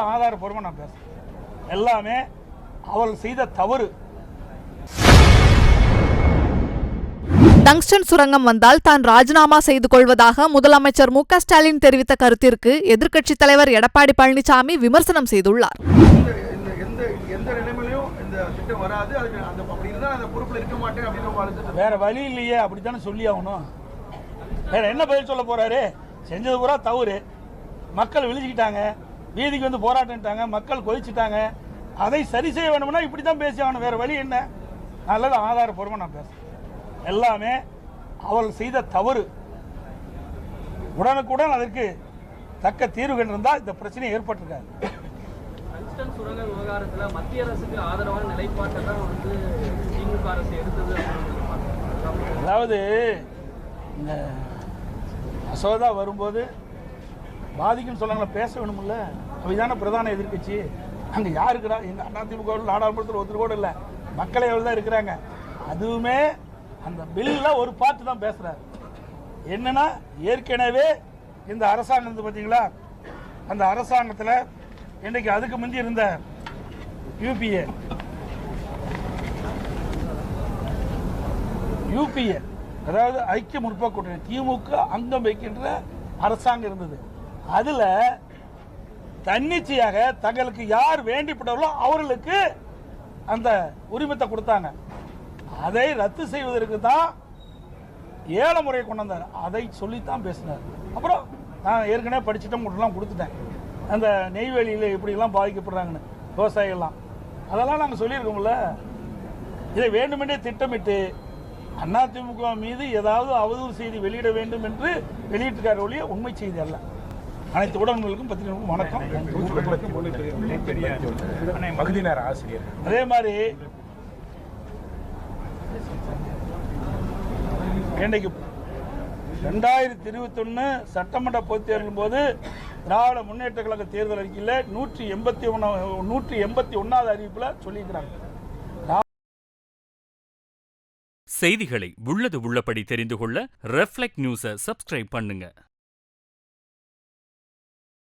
நல்ல ஆதாரப்பூர்வமாக நான் பேசுகிறேன் எல்லாமே அவர்கள் செய்த தவறு. டங்ஸ்டன் சுரங்கம் வந்தால் தான் ராஜினாமா செய்து கொள்வதாக முதலமைச்சர் மு ஸ்டாலின் தெரிவித்த கருத்திற்கு எதிர்க்கட்சித் தலைவர் எடப்பாடி பழனிசாமி விமர்சனம் செய்துள்ளார். வேற வழி இல்லையே அப்படித்தானே சொல்லி ஆகணும். வேற என்ன பதில் சொல்ல போறாரு? செஞ்சது பூரா தவறு. மக்கள் விழிச்சுக்கிட்டாங்க வீதிக்கு வந்து போராட்டம்ட்டாங்க மக்கள் கொதிச்சுட்டாங்க. அதை சரி செய்ய வேணும்னா இப்படி தான் பேசி ஆகணும். வேற வழி என்ன? நல்லது ஆதாரப்பூர்வமாக நான் பேசுறேன். எல்லாமே அவர்கள் செய்த தவறு. உடனுக்குடன் அதற்கு தக்க தீர்வு கண்டிருந்தால் இந்த பிரச்சனை ஏற்பட்டிருக்காது. டங்ஸ்டன் சுரங்க விவகாரத்துல மத்திய அரசுக்கு ஆதரவான நிலைப்பாட்டை தான் வந்து திமுக அரசு எடுத்தது அப்படின்னு சொல்லி பார்க்கிறோம். அதாவது இந்த மசோதா வரும்போது பாதிக்குன்னு சொல்லாங்களா பேச வேணுமில்ல? அவைதானே பிரதான எதிர்க்கட்சி. அங்கே யார் இருக்கிறா எங்கள் அதிமுக நாடாளுமன்றத்தில் ஒருத்தர் கூட இல்லை. மக்களே தான் இருக்கிறாங்க. அதுவுமே அந்த பில்லில் ஒரு பார்ட்டு தான் பேசுகிறாரு என்னன்னா ஏற்கனவே இந்த அரசாங்கம் இருந்து பார்த்தீங்களா அந்த அரசாங்கத்தில் இன்றைக்கு அதுக்கு முந்தி இருந்த யூபிஏ யூபிஏ அதாவது ஐக்கிய முற்போக்கு கூட்டணி திமுக அங்கம் வைக்கின்ற அரசாங்கம் இருந்தது. அதுல தன்னிச்சையாக தங்களுக்கு யார் வேண்டிப்பட்டார்களோ அவர்களுக்கு அந்த உரிமத்தை கொடுத்தாங்க. அதை ரத்து செய்வதற்கு தான் ஏழை முறையை கொண்டு வந்தார். அதை சொல்லித்தான் பேசினார். அப்புறம் நான் ஏற்கனவே படிச்சுட்டேன் முட்டெல்லாம் கொடுத்துட்டேன். அந்த நெய்வேலியில் எப்படிலாம் பாதிக்கப்படுறாங்கன்னு விவசாயிகள்லாம். அதெல்லாம் நாங்கள் சொல்லியிருக்கோம்ல. இதை வேண்டுமென்றே திட்டமிட்டு அதிமுக மீது ஏதாவது அவதூறு செய்தி வெளியிட வேண்டும் என்று வெளியிட்டிருக்கார் ஒழிய உண்மை செய்தி அல்ல. அனைத்து உடன்களுக்கும் பத்திரிகைகளுக்கும் வணக்கம். பகுதி நேர ஆசிரியர். அதே மாதிரி இன்னைக்கு ரெண்டாயிரத்தி இருபத்தொன்று சட்டமன்ற பொதுத் தேர்தலும் போது திராவிட முன்னேற்ற கழக தேர்தல் அறிக்கையில் நூற்றி எண்பத்தி ஒன்றா நூற்றி எண்பத்தி ஒன்றாவது அறிவிப்பில் சொல்லியிருக்கிறாங்க. செய்திகளை உள்ளது உள்ளபடி தெரிந்து கொள்ள ரெஃப்ளெக்ட் நியூஸை சப்ஸ்கிரைப் பண்ணுங்க.